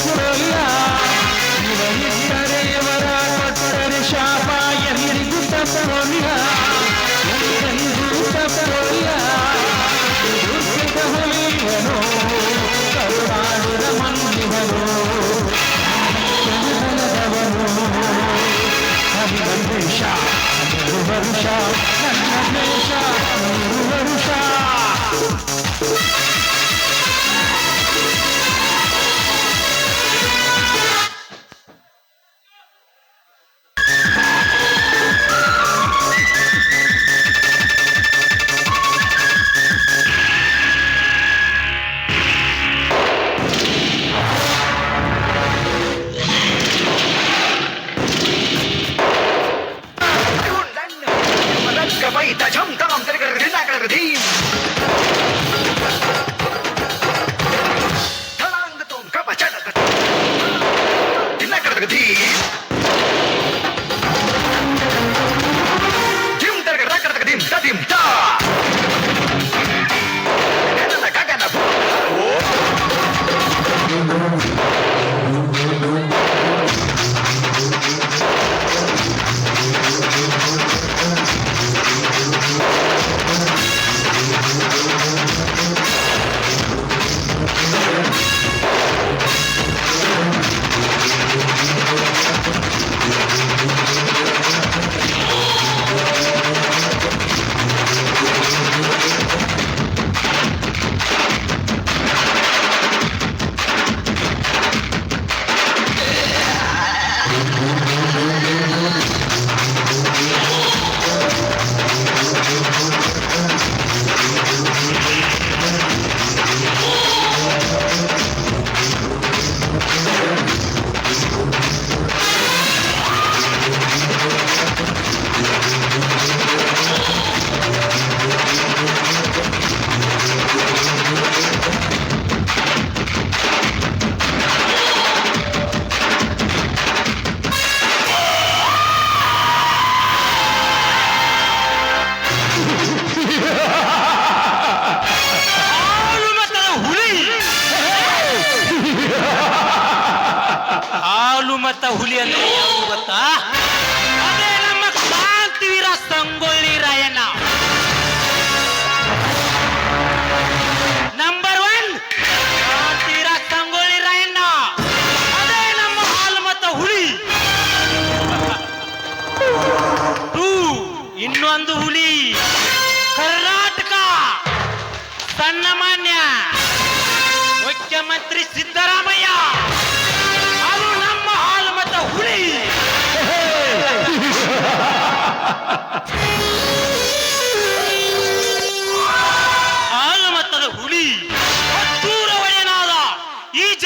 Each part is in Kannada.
Thank you.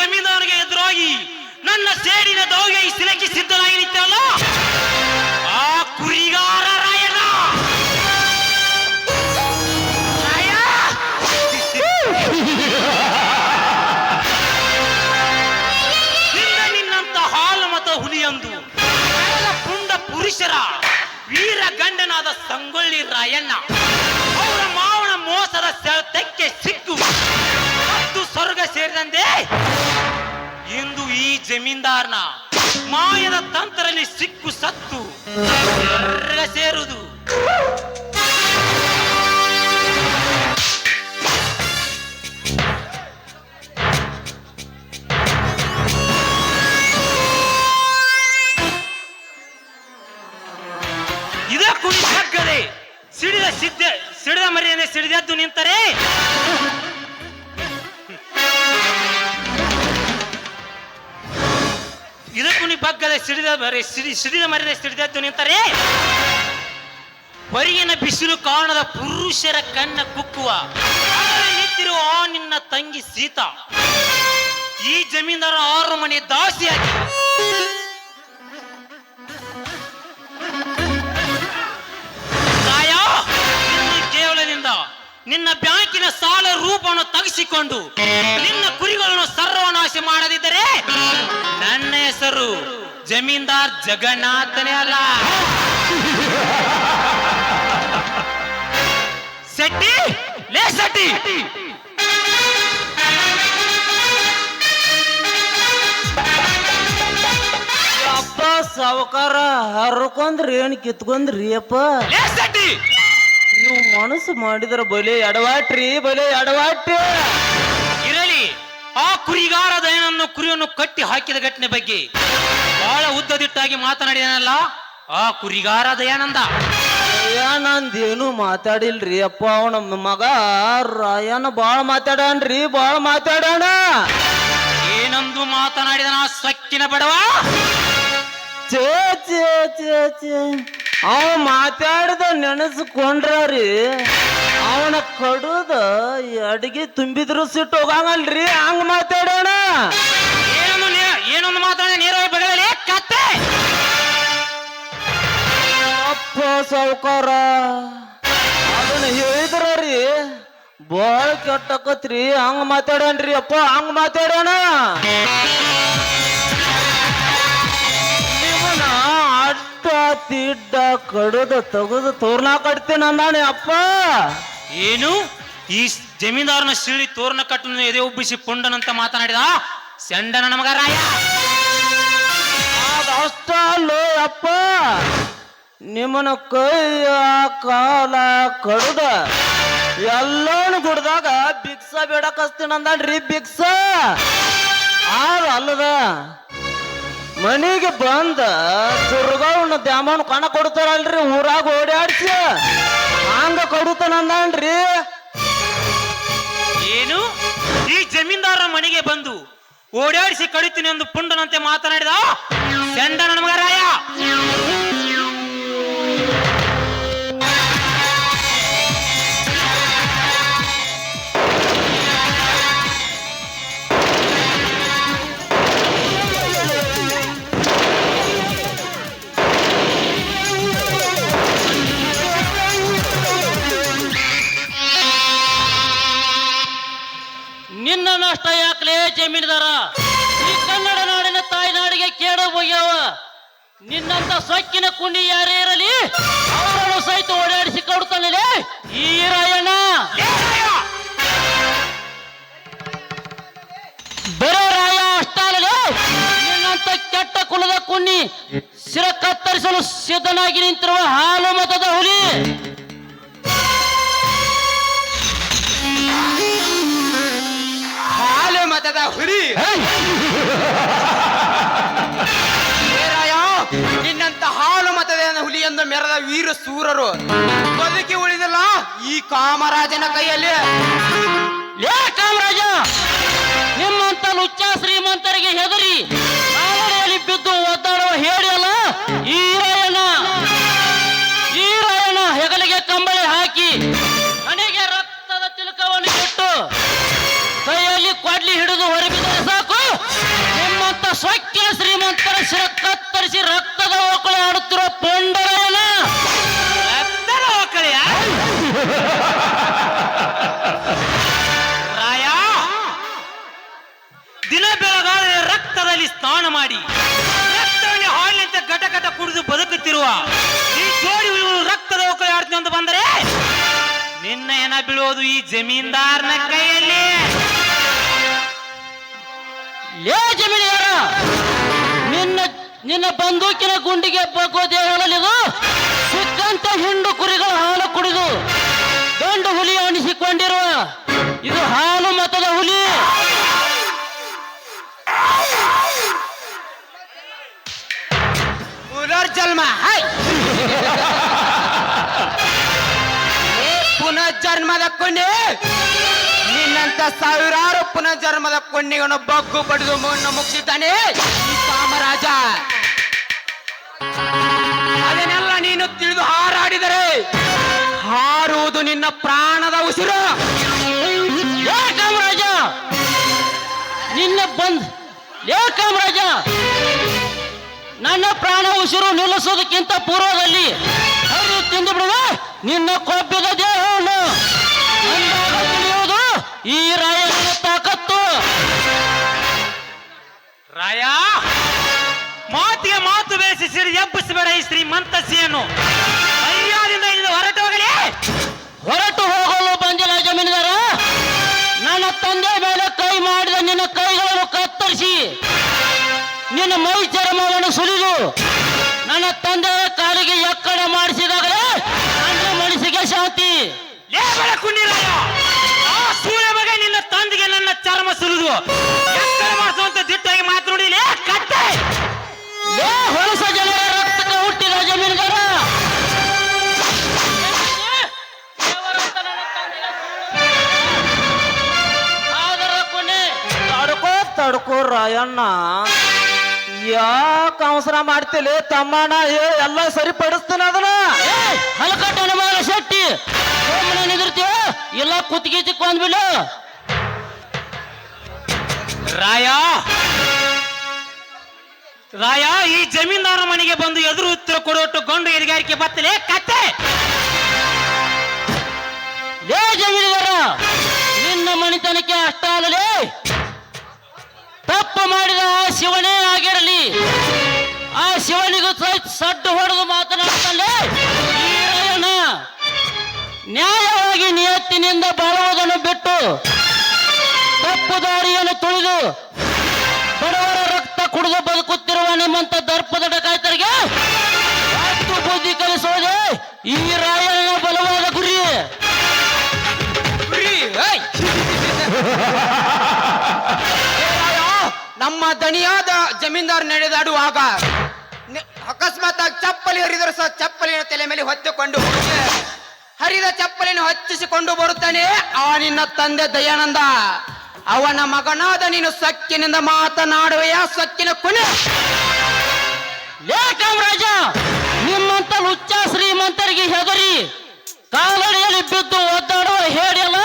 ಈ ಜಮೀನ್ದಾರನಿಗೆ ಎದುರಾಗಿ ನನ್ನ ಸೇಡಿನ ದೌಗೆ ಸಿಲಕಿ ಸಿದ್ಧನಾಗಿ ನಿಂತಲ್ಲ ಆ ಕುರಿಗಾರ ರಾಯಣ್ಣ! ರಾಯ ನಿನ್ನ ನಿನ್ನಂತ ಹಾಲು ಮತ ಹುಲಿಯಂದು ಪುಂಡ ಪುರುಷರ ವೀರ ಗಂಡನಾದ ಸಂಗೊಳ್ಳಿ ರಾಯಣ್ಣ. ಅವರ ಮಾವನ ಮೋಸದ ಸೆಳೆತಕ್ಕೆ ಸಿಕ್ಕು. ಹತ್ತು ಸ್ವರ್ಗ ಸೇರಿದಂತೆ ಇಂದು ಈ ಜಮೀನ್ದಾರನ ಮಾಯದ ತಂತ್ರದಲ್ಲಿ ಸಿಕ್ಕು ಸತ್ತು ಸ್ವರ್ಗ ಸೇರುವುದು. ಮರಿ ಸಿಡಿ ಸಿಡಿದ ಮರಿದ ಸಿಡಿದದ್ದು ನಿಂತರೆ. ಬರಿಯನ ಬಿಸಿಲು ಕಾಣದ ಪುರುಷರ ಕಣ್ಣ ಕುಕ್ಕುವ. ನಿಂತಿರುವ ಆ ನಿನ್ನ ತಂಗಿ ಸೀತಾ. ಈ ಜಮೀನ್ದಾರ ಆರು ಮನೆ ದಾಸಿಯಾಗಿ. ಕೇವಲದಿಂದ ನಿನ್ನ ಬ್ಯಾಂಕಿನ ಸಾಲ ರೂಪವನ್ನು ತಗಿಸಿಕೊಂಡು ನಿನ್ನ ಕುರಿಗಳನ್ನು ಸರ್ವನಾಶ ಮಾಡದಿದ್ದರೆ ನನ್ನ ಹೆಸರು ಜಮೀನ್ದಾರ್ ಜಗನ್ನಾಥನೇ ಅಲ್ಲ. ಶೆಟ್ಟಿ ಲೇ ಶೆಟ್ಟಿ. ಸಾವುಕಾರ ಹರ್ಕೊಂದ್ರಿ ಏನ್ ಕಿತ್ಕೊಂಡ್ರಿ ಅಪ್ಪ? ಲೇ ಸೆಟ್ಟಿ ನೀವು ಮನಸ್ಸು ಮಾಡಿದ್ರ ಬಲೆ ಎಡವಾಟ್ರಿ ಬಲೆ ಎಡವಾಟ್ರಿ. ಇರಲಿ ಆ ಕುರಿಗಾರ ದಯನನ್ನು ಕುರಿಯನ್ನು ಕಟ್ಟಿ ಹಾಕಿದ ಘಟನೆ ಬಗ್ಗೆ. ಬಹಳ ಉದ್ದದಿಟ್ಟಾಗಿ ಮಾತನಾಡಿದನಲ್ಲ? ಆ ಕುರಿಗಾರ ದಯಾನಂದ. ಏನು ಮಾತಾಡಿಲ್ರಿ ಅಪ್ಪ ಅವ ನಮ್ಮ ಮಗ ರಾಯನ ಬಾಳ ಮಾತಾಡನ್ರಿ ಬಾಳ ಮಾತಾಡೋಣ. ಏನಂದು ಮಾತನಾಡಿದನ ಸೊಕ್ಕಿನ ಬಡವ? ಚೇ ಚೇ ಚೇ ಚೇ ಅವ ಮಾತಾಡ್ದ ನೆನೆಸ್ಕೊಂಡ್ರಿ ಅವನ ಕಡುದ ಅಡಿಗೆ ತುಂಬಿದ್ರು ಸಿಟ್ಟು ಹೋಗಂಗಲ್ರಿ ಹಂಗ ಮಾತಾಡೋಣ. ಏನೊಂದು ಸಾವುಕಾರ. ಅದನ್ನ ಹೇಳಿದ್ರ ರೀ ಬಾಳ ಕೆಟ್ಟಕತ್ರಿ ಹಂಗ ಮಾತಾಡನ್ರಿ ಅಪ್ಪ ಹಂಗ ಮಾತಾಡೋಣ ನಿಮ್ಮನ್ನ ಅಡ್ಡ ತಿಡ್ಡ ಕಡದ ತಗದು ತೋರ್ನಾ ಕಟ್ತೀನಿ ಅಂದಾನೆ ಅಪ್ಪ. ಏನು? ಈ ಜಮೀನ್ದಾರನ ಶಿಳಿ ತೋರಣ ಕಟ್ಟನ್ನು ಎದೆ ಉಬ್ಬಿಸಿ ಪುಂಡನಂತ ಮಾತನಾಡಿದ? ಸೆಂಡನ ನಮಗ ರಾಯ. ಅದ ಅಷ್ಟ ಅಲ್ಲೋ ಅಪ್ಪ. ನಿಮ್ಮನ ಕೈಯ ಕಾಲ ಕಡ್ದ. ಎಲ್ಲಾನು ಗುಡ್ದಾಗ ಭಿಕ್ಸ ಬೇಡ ಹಸ್ತೀನಿ ಅಂದನ್ರಿ ಬಿಕ್ಸ ಆದ ಅಲ್ಲದ ಮನೆಗೆ ಬಂದ ದುರ್ಗವ್ನ ದ್ಯಾಮನ್ ಕಣ ಕೊಡ್ತಾರಲ್ರಿ, ಊರಾಗ ಓಡಾಡ್ಸಿ ಹಂಗ ರೀ ಏನು? ಈ ಜಮೀನ್ದಾರ ಮನೆಗೆ ಬಂದು ಓಡಾಡಿಸಿ ಕಡಿತೀನಿ ಎಂದು ಪುಂಡನಂತೆ ಮಾತನಾಡಿದ? ಸೆಂಡನ ನಮಗ ನಷ್ಟ ಯಾಕಲೇ ಜಮೀನ್ದಾರ ಈ ಕನ್ನಡ ನಾಡಿನ ತಾಯ್ನಾಡಿಗೆ ಕೇಳ ಹೋಗ್ಯಾವ. ನಿನ್ನಂತ ಸೊಕ್ಕಿನ ಕುಂಡಿ ಯಾರೇ ಇರಲಿ, ಅವರನ್ನು ಸಹಿತ ಓಡಾಡಿಸಿ ಕೊಡ್ತಾನೆ ಈ ರಾಯಣ್ಣ! ಬರೋ ರಾಯ ಅಷ್ಟೇ ನಿನ್ನಂತ ಕೆಟ್ಟ ಕುಲದ ಕುಣ್ಣಿ ಸಿರ ಕತ್ತರಿಸಲು ಸಿದ್ಧನಾಗಿ ನಿಂತಿರುವ ಹಾಲು ಮತದ ಹುಲಿ. ಹಾಲು ಹುರಿ. ನಿನ್ನಂತ ಹಾಲು ಮತದ ಹುಲಿ ಎಂದು ಮೆರೆದ ವೀರ ಸೂರರು. ಬದುಕಿ ಉಳಿದಿಲ್ಲ ಈ ಕಾಮರಾಜನ ಕೈಯಲ್ಲಿ. ಲೇ ಕಾಮರಾಜ! ನಿಮ್ಮಂತ ಲುಚ್ಚ ಶ್ರೀಮಂತರಿಗೆ ಹೆದರಿ ಕಾಲಡಿಯಲ್ಲಿ ಬಿದ್ದು ಒದ್ದಾಡುವ ಹೇಳಿಯಲ್ಲ ಈ ರಾಯಣ್ಣ ಈ ರಾಯಣ್ಣ ಹೆಗಲಿಗೆ ಕಂಬಳಿ ಹಾಕಿ ಹಣೆಗೆ ರಕ್ತದ ತಿಲಕವನ್ನು ಇಟ್ಟು ಕೊಡ್ಲಿ ಹಿಡಿದು ಹೊರಬಿದ್ರೆ ಸಾಕು. ನಿಮ್ಮಂತ ಸ್ವಚ್ಛ ಶ್ರೀಮಂತರ ಶಿರ ಕತ್ತರಿಸಿ ರಕ್ತದ ಒಕ್ಕಳು ಆಡುತ್ತಿರೋ ಒಕ್ಕಳೆಯ? ರಾಯ, ದಿನ ಬೆಳಗಾದರೆ ರಕ್ತದಲ್ಲಿ ಸ್ನಾನ ಮಾಡಿ, ರಕ್ತದಲ್ಲಿ ಹಾಲಿನಂತೆ ಘಟ ಘಟ ಕುಡಿದು ಬದುಕುತ್ತಿರುವ ಈ ಜೋಡಿ ರಕ್ತದ ಒಕ್ಕಳು ಆಡ್ತೀನಿ ಅಂತ ಬಂದರೆ, ನಿನ್ನ ಏನ ಬೀಳೋದು ಈ ಜಮೀನ್ದಾರನ ಕೈಯಲ್ಲಿ? ಲೇ ಜಮೀನಿಯಾರ ನಿನ್ನ ನಿನ್ನ ಬಂದೂಕಿನ ಗುಂಡಿಗೆ ಬಗ್ಗೋದೆ ಹೇಳಲಿದು ಸಿಕ್ಕಂತ ಹಿಂಡು ಕುರಿಗಳ ಹಾಲು ಕುಡಿದು ಗಂಡು ಹುಲಿ ಅನಿಸಿಕೊಂಡಿರುವ ಇದು ಹಾಲು ಮತದ ಹುಲಿ. ಪುನರ್ಜನ್ಮ ಪುನರ್ಜನ್ಮದ ಕೊಂಡಿ ನಿನ್ನಂತ ಸಾವಿರಾರು ಪುನರ್ಜನ್ಮದ ಕೊಂಡಿಗಳನ್ನು ಬಗ್ಗು ಪಡೆದು ಮಣ್ಣು ಮುಗಿಸಿದ್ದಾನೆ ಈ ಕಾಮರಾಜ. ಅದನ್ನೆಲ್ಲ ನೀನು ತಿಳಿದು ಹಾರಾಡಿದರೆ ಹಾರುವುದು ನಿನ್ನ ಪ್ರಾಣದ ಉಸಿರು. ಕಾಮರಾಜ! ನಿನ್ನ ಬಂದ್ ಲೇ ಕಾಮರಾಜ! ನನ್ನ ಪ್ರಾಣ ಉಸಿರು ನಿಲ್ಲಿಸೋದಕ್ಕಿಂತ ಪೂರ್ವದಲ್ಲಿ ತಿಂದು ಬಿಡುವ. ನಿನ್ನ ಕೊಬ್ಬಿದ ದೇಹವನ್ನು ರಾಯ! ಮಾತಿಗೆ ಮಾತು ಬೇಸಿ ಸಿರಿ ಎಬ್ಬಿಸಬೇಡ ಈ ಶ್ರೀಮಂತ ಮಂತಸಿಯನ್ನು ಅಯ್ಯಾದಿಂದ ಇಲ್ಲಿ ಹೊರಟು ಹೋಗಲಿ ಹೊರಟು ಹೋಗಲು ಬಂದಿಲ್ಲ ಜಮೀನುದಾರ. ನನ್ನ ತಂದೆ ಮೇಲೆ ಕೈ ಮಾಡಿದ ನಿನ್ನ ಕೈಗಳನ್ನು ಕತ್ತರಿಸಿ ನಿನ್ನ ಮೈ ಚರ್ಮವನ್ನು ಸುಲಿದು ನನ್ನ ತಂದೆ ಕಾಲಿಗೆ ಎಕ್ಕಡ ಮಾಡಿಸಿದಾಗಲೇ ನನ್ನ ಮನಸ್ಸಿಗೆ ಶಾಂತಿ. ಸೂರ್ಯ ಬಗ್ಗೆ ನಿನ್ನ ತಂದೆಗೆ ನನ್ನ ಚರ್ಮ ಸುಲಿದು ಹೊಲಸ ಜನರ ರಕ್ತಕ್ಕೆ ಹುಟ್ಟಿದ ಜಮೀನುಗಾರ. ತಡ್ಕೋ ತಡ್ಕೋ ರಾಯಣ್ಣ. ಯಾಕ ಅವಸರ ಮಾಡ್ತಿಲಿ ತಮ್ಮಣ್ಣ? ಏ ಎಲ್ಲ ಸರಿಪಡಿಸ್ತೀನಿ ಅದನ್ನ. ಏ, ಹಲಕಟ್ಟನ ಮಗನ ಶೆಟ್ಟಿ. ನಿಂದಿರ್ತೀಯ? ಇಲ್ಲ ಕುತ್ತಿಗೆ ಕೊಂದ್ಬಿಡು ರಾಯ ರಾಯ, ಈ ಜಮೀನ್ದಾರ ಮನೆಗೆ ಬಂದು ಎದುರು ಉತ್ತರ ಕೊಡೋಟು ಗೊಂಡು ಎರಿಗಾರಿಕೆ ಬತ್ತಲೇ ಕತ್ತೆ ಲೇ ಜಮೀನುಗಾರ ನಿನ್ನ ಮನೆತನಕ್ಕೆ ಅಷ್ಟ ತಪ್ಪು ಮಾಡಿದ ಆ ಶಿವನೇ ಆಗಿರಲಿ. ಆ ಶಿವನಿಗೂ ಸಡ್ಡು ಹೊಡೆದು ರಾಯಣ್ಣ ನ್ಯಾಯವಾಗಿ ನಿಯತ್ತಿನಿಂದ ಬರುವುದನ್ನು ಬಿಟ್ಟು ತಪ್ಪು ದಾರಿಯನ್ನು ತುಳಿದು ಬಡವರ ಕುಡಿದು ಬದುಕುತ್ತಿರುವ ನಿಮ್ಮಂತ ದರ್ಪದ ಡಕಾಯ್ತರಿಗೆ ಹತ್ತು ಬುದ್ಧಿ ಕಲಿಸೋದೆ ಈ ರಾಯಣ್ಣ ಬಲವಾದ ಗುರಿ. ನಮ್ಮ ದಣಿಯಾದ ಜಮೀನ್ದಾರ್ ನಡೆದಾಡುವಾಗ ಅಕಸ್ಮಾತ್ ಚಪ್ಪಲಿ ಹರಿದರೆ ಸಹ ಚಪ್ಪಲಿನ ತಲೆ ಮೇಲೆ ಹೊತ್ತುಕೊಂಡು ಹರಿದ ಚಪ್ಪಲಿನ ಹೊಚ್ಚಿಸಿಕೊಂಡು ಬರುತ್ತಾನೆ ಆ ನಿನ್ನ ತಂದೆ ದಯಾನಂದ. ಅವನ ಮಗನಾದ ನೀನು ಸಕ್ಕಿನಿಂದ ಮಾತನಾಡುವೆಯ? ಸಕ್ಕಿನ ಕೊನೆ. ಲೇ ಕಾಮರಾಜ, ನಿಮ್ಮಂತ ಲುಚ್ಚ ಶ್ರೀಮಂತರಿಗೆ ಹೆದರಿ ಕಾಲಡಿಯಲ್ಲಿ ಬಿದ್ದು ಒದ್ದಾಡುವ ರಾಯಣ್ಣ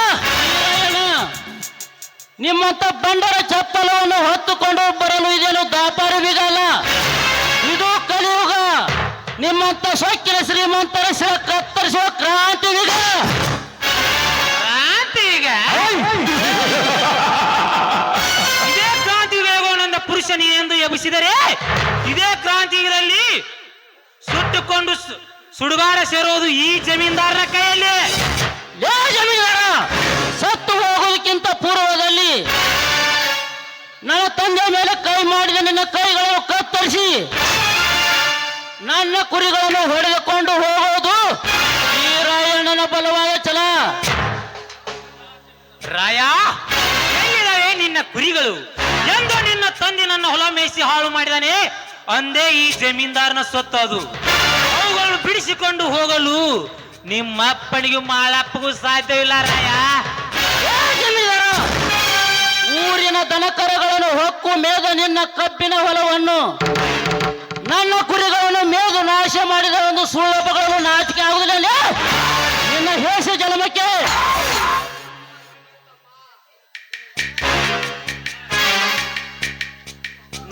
ನಿಮ್ಮಂತ ಬಂಡರ ಚಪ್ಪಲವನ್ನು ಹೊತ್ತುಕೊಂಡು ಬರಲು ಇದೇನು ದಾಪಾರಿ ಬಿಗಲ್ಲ ಇದು ಕಲಿಯುಗ. ನಿಮ್ಮಂತ ಸೊಕ್ಕಿನ ಶ್ರೀಮಂತರ ಶಿರ ಕತ್ತರಿಸುವ ಕ್ರಾಂತಿ ಪುರುಷನ ಎಂದು ಎಬ್ಬಿಸಿದರೆ ಇದೇ ಕ್ರಾಂತಿಗಳಲ್ಲಿ ಸುಟ್ಟುಕೊಂಡು ಸುಡುಗಾಡ ಸೇರೋದು ಈ ಜಮೀನ್ದಾರನ ಕೈಯಲ್ಲಿ. ಲೇ ಜಮೀನ್ದಾರ ಸತ್ತು ಹೋಗೋದಕ್ಕಿಂತ ಪೂರ್ವದಲ್ಲಿ ನನ್ನ ತಂದೆ ಮೇಲೆ ಕೈ ಮಾಡಿದ ನಿನ್ನ ಕೈಗಳನ್ನು ಕತ್ತರಿಸಿ ನನ್ನ ಕುರಿಗಳನ್ನು ಹೊಡೆದುಕೊಂಡು ಹೋಗೋದು ಈ ರಾಯಣ್ಣನ ಬಲವಾದ ಛಲ. ರಾಯ ನಿನ್ನ ಕುರಿಗಳು ಎಂದು ತಂದೆ ನನ್ನ ಹೊಲ ಮೇಯಿಸಿ ಹಾಳು ಮಾಡಿದಾನೆ. ಅಂದೇ ಈ ಜಮೀನ್ದಾರನ ಸೊತ್ತು ಅದು. ಅವುಗಳನ್ನು ಬಿಡಿಸಿಕೊಂಡು ಹೋಗಲು ನಿಮ್ಮ ಅಪ್ಪನಿಗೂ ಮಾಳಪ್ಪಗೂ ಸಾಧ್ಯವಿಲ್ಲ ರಾಯ. ಊರಿನ ದನಕರಗಳನ್ನು ಹೊಕ್ಕು ಮೇದ ನಿನ್ನ ಕಬ್ಬಿನ ಹೊಲವನ್ನು. ನನ್ನ ಕುರಿಗಳನ್ನು ಮೇದು ನಾಶ ಮಾಡಿದ ಒಂದು ಸುಳ್ಳಪ್ಪಗಳನ್ನು ನಾಚಿಕೆ ಆಗುವುದಿಲ್ಲ. ನಿನ್ನ ಹೇಸ ಜನ್ಮಕ್ಕೆ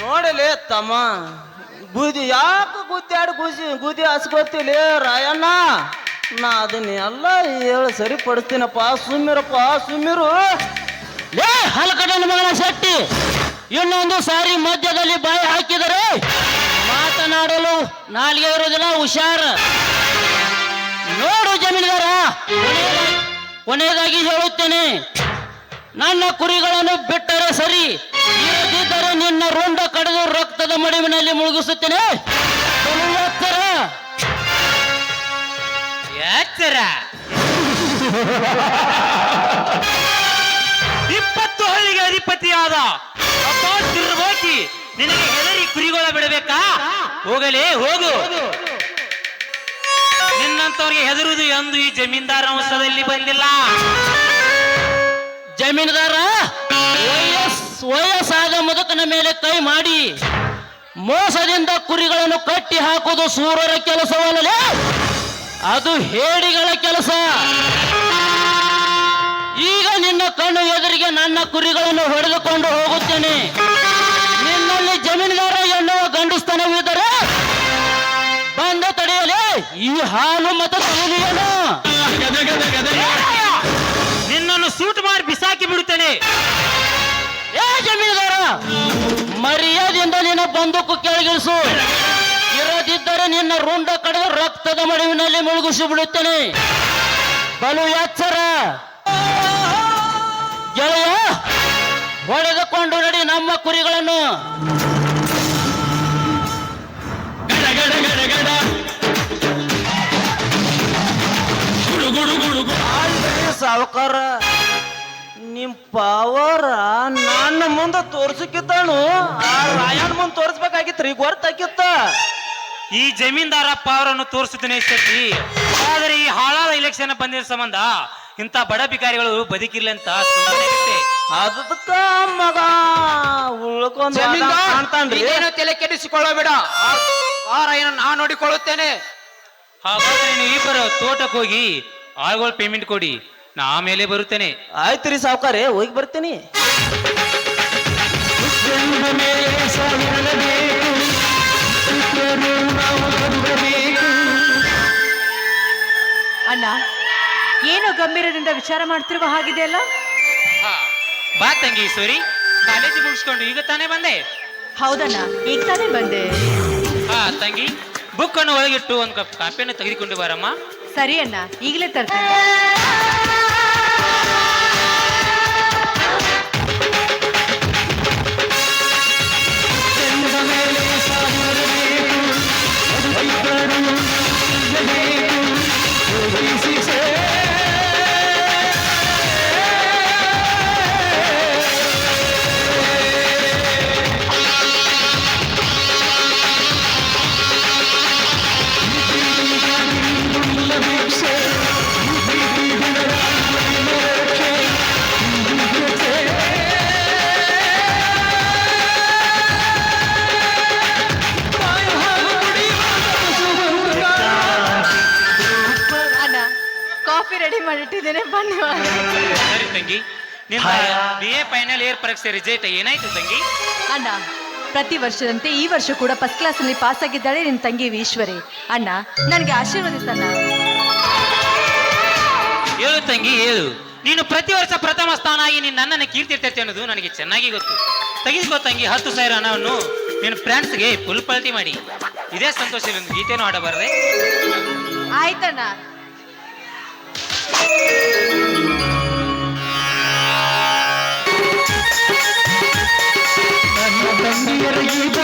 ನೋಡಲಿ ತಮ್ಮ. ಬೂದಿ ಯಾಕೆ ಗುದ್ದಾಡಿ ಗುಜಿ ಗುದಿ ಹಸ್ಕೊತಿಲಿ ರಾಯಣ್ಣ? ನಾ ಅದನ್ನ ಎಲ್ಲ ಹೇಳಿ ಸರಿಪಡಿಸ್ತೀನಪ್ಪ. ಸುಮ್ಮಿರಪ್ಪ ಸುಮ್ಮಿರು ಲೇ ಹಲಕಡನ ಮಗನ ಶೆಟ್ಟಿ ಇನ್ನೊಂದು ಸಾರಿ ಮಧ್ಯದಲ್ಲಿ ಬಾಯಿ ಹಾಕಿದರೆ ಮಾತನಾಡಲು ನಾಲಿಗೆ ಇರೋದಿಲ್ಲ ಹುಷಾರ. ನೋಡು ಜಮೀನ್ದಾರ ಕೊನೆಯದಾಗಿ- ಹೇಳುತ್ತೇನೆ, ನನ್ನ ಕುರಿಗಳನ್ನು ಬಿಟ್ಟರೆ ಸರಿ ನಿನ್ನ ರುಂಡ ಕಡಿದು ರಕ್ತದ ಮಡಿವಿನಲ್ಲಿ ಮುಳುಗಿಸುತ್ತೇನೆ. ಎತ್ತರ. ಇಪ್ಪತ್ತು ಹಳ್ಳಿಗೆ ಅಧಿಪತಿಯಾದ ನಿನ್ನ ನಿನಗೆ ಹೆದರಿ ಕುರಿಗೋಳ ಬಿಡಬೇಕಾ? ಹೋಗಲೇ ಹೋಗು. ನಿನ್ನಂತವ್ರಿಗೆ ಹೆದರುದು ಎಂದು ಈ ಜಮೀನ್ದಾರ ವಂಶದಲ್ಲಿ ಬಂದಿಲ್ಲ. ಜಮೀನುದಾರ? ವಯಸ್ ವಯಸ್ಸಾದ ಮುದುಕನ ಮೇಲೆ ಕೈ ಮಾಡಿ ಮೋಸದಿಂದ ಕುರಿಗಳನ್ನು ಕಟ್ಟಿ ಹಾಕುವುದು ಸೂರರ ಕೆಲಸವಲ್ಲ ಅದು ಹೇಡಿಗಳ ಕೆಲಸ. ಈಗ ನಿನ್ನ ಕಣ್ಣು ಎದುರಿಗೆ ನನ್ನ ಕುರಿಗಳನ್ನು ಹೊಡೆದುಕೊಂಡು ಹೋಗುತ್ತೇನೆ. ನಿನ್ನಲ್ಲಿ ಜಮೀನುದಾರ ಎನ್ನುವ ಗಂಡಸ್ತನವಿದ್ದರೆ ಬಂದ ತಡೆಯಲೇ? ಈ ಹಾಲು ಮತ್ತು! ನಿನ್ನನ್ನು ಸೂಟ್ ಮಾಡಿ ಬಿಸಾಕಿ ಬಿಡುತ್ತೇನೆ. ಏ ಜಮೀನ್ದಾರ ಮರ್ಯಾದೆಯಿಂದ ನಿನ್ನ ಬಂದೂಕು ಕೆಳಗಿಳಿಸು. ಇರದಿದ್ದರೆ ನಿನ್ನ ರುಂಡ ಕಡಿದು ರಕ್ತದ ಮಡಿವಿನಲ್ಲಿ ಮುಳುಗಿಸಿ ಬಿಡುತ್ತೇನೆ. ಬಲು ಎಚ್ಚರ. ಗೆಳೆಯ ಹೊಡೆದುಕೊಂಡು ನಡಿ ನಮ್ಮ ಕುರಿಗಳನ್ನು. ಸಾವುಕಾರ. ನಿಮ್ ಪವರ ನನ್ನ ಮುಂದೆ ತೋರ್ಸಕ್ಕಿದ್ದಾನು ಆ ರಾಯಣ್ಣ ಮುಂದೆ ತೋರಿಸ್ಬೇಕಾಗಿತ್ರಿ ಗೊತ್ತಾಕಿತ್ತ ಈ ಜಮೀನ್ದಾರ ಪವರ್ ಅನ್ನು ತೋರಿಸುತ್ತೇನೆ ಶಕ್ತಿ ಆದರೆ ಈ ಹಾಳಾದ ಇಲೆಕ್ಷನ್ ಬಂದಿರ ಸಂಬಂಧ ಇಂಥ ಬಡ ಬಿಕಾರಿಗಳು ಬದುಕಿರ್ಲಿ ಅಂತ ಸುಮ್ಮನೆ ಬಿಟ್ಟೆ. ಅದಕ್ಕ ಮಗ ಉಳ್ಕೊಂಡ್ ಜಮೀನ್ದಾರ್ ಕಾಣ್ತಾನ್ರಿ. ನೀನೇನು ತಲೆ ಕೆಡಿಸಿಕೊಳ್ಳಬೇಡ ಆ- ಆ ರಾಯನ ನಾ ನೋಡಿಕೊಳ್ಳುತ್ತೇನೆ. ಹಾಗಾದ್ರೆ ನೀವು ಇಬ್ಬರು ತೋಟಕ್ಕೆ ಹೋಗಿ ಆಳುಗಳ ಪೇಮೆಂಟ್ ಕೊಡಿ. ನಾ ಆಮೇಲೆ ಬರುತ್ತೇನೆ. ಆಯ್ತ್ರಿ ಸಾವುಕಾರೆ ಹೋಗಿ ಬರ್ತೀನಿ. ಮೇಲೆ ಅಣ್ಣ ಏನು ಗಂಭೀರದಿಂದ ವಿಚಾರ ಮಾಡ್ತಿರುವ ಹಾಗಿದೆಯಲ್ಲ? ಹಾ ಬಾ ತಂಗಿ ಈಶ್ವರಿ ಕಾಲೇಜ್ ಮುಗಿಸ್ಕೊಂಡು ಈಗ ತಾನೇ ಬಂದೆ. ಹೌದಣ್ಣ ಈಗ ತಾನೇ ಬಂದೆ. ಹಾ ತಂಗಿ ಬುಕ್ ಅನ್ನು ಒಳಗಿಟ್ಟು ಒಂದು ಕಪ್ ಕಾಪಿಯನ್ನು ತೆಗೆದುಕೊಂಡು ಬಾರಮ್ಮ. ಸರಿ ಅಣ್ಣ ಈಗಲೇ ತರ್ತೇನೆ. ಬನ್ನಿ ಸರಿ ತಂಗಿ. ನಿಮ್ಮ ಬಿ ಎ ಫೈನಲ್ ಇಯರ್ ಪರೀಕ್ಷೆ ರಿಸಲ್ಟ್ ಏನಾಯ್ತು ತಂಗಿ? ಅಣ್ಣ ಪ್ರತಿ ವರ್ಷದಂತೆ ಈ ವರ್ಷ ಕೂಡ ಫಸ್ಟ್ ಕ್ಲಾಸ್ ಅಲ್ಲಿ ಪಾಸ್ ಆಗಿದ್ದಾಳೆ ನಿನ್ ತಂಗಿ ಈಶ್ವರಿ. ಅಣ್ಣ ನನಗೆ ಆಶೀರ್ವದಿಸಣ್ಣ ಹೇಳು ತಂಗಿ ಹೇಳು. ನೀನು ಪ್ರತಿ ವರ್ಷ ಪ್ರಥಮ ಸ್ಥಾನ ಆಗಿ ನೀನು ನನ್ನನ್ನು ಕೀರ್ತಿರ್ತೈತೆ ಅನ್ನೋದು ನನಗೆ ಚೆನ್ನಾಗಿ ಗೊತ್ತು. ತೆಗೆದುಕೋ ತಂಗಿ ಹತ್ತು ಸಾವಿರ ಹಣವನ್ನು ನಿನ್ನ ಫ್ರೆಂಡ್ಸ್ಗೆ ಫುಲ್ ಪಲ್ಟಿ ಮಾಡಿ. ಇದೇ ಸಂತೋಷದಲ್ಲಿ ಒಂದು ಗೀತೆನೂ ಆಡಬಾರದೆ ಆಯ್ತಣ್ಣ. ನನ್ನ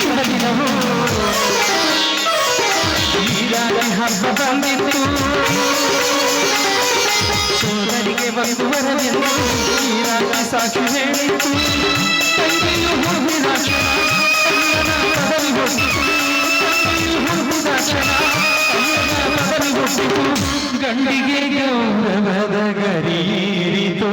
ನನ್ನ ಶುಭ ದಿನವು ಈಗಾಗಲೇ ಹಬ್ಬ ಬಂದಿತ್ತು ಸೋದರಿಗೆ ಒಂದು ವರವೆಂದು ಈರಾಗಿ ಸಾಕ್ಷಿ ಹೇಳಿತ್ತು ತಂಗಿಯು ಹುಡುಗಿದ ಕ್ಷಣ ಅಣ್ಣನ ಪದವಿ ಹೊತ್ತಿತು ತಂಗಿಯು ಹುಡುಗಿದ ಕ್ಷಣ ಅಣ್ಣನ ಪದವಿ ಹೊತ್ತಿತು ಗಂಡಿಗೆ ಗೌರವದ ಗರಿಯಿರಿತು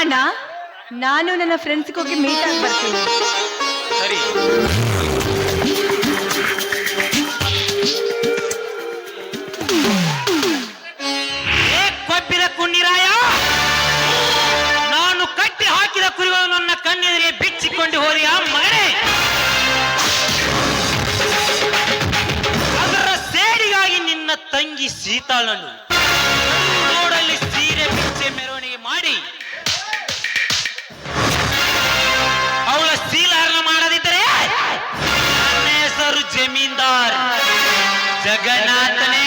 ಅಣ್ಣ, ನಾನು ನನ್ನ ಫ್ರೆಂಡ್ಸ್ಗೆ ಹೋಗಿ ಮೀಟ್ ಆಗಿ ಬರ್ತೀನಿ. ಸರಿ. ಏ ಕೊಬ್ಬಿದ ಕುಂಡಿರಾಯ, ನಾನು ಕಟ್ಟಿ ಹಾಕಿದ ಕುರಿಗಳು ನನ್ನ ಕಣ್ಣೆದುರಿಗೆ ಬಿಚ್ಚಿಕೊಂಡು ಹೋದೆಯ ಮಗನೇ? ಅದರ ಸೇಡಿಗಾಗಿ ನಿನ್ನ ತಂಗಿ ಸೀತಾಳನ್ನು ಜಮೀನ್ದಾರ್ ಜಗನ್ನಾಥನೇ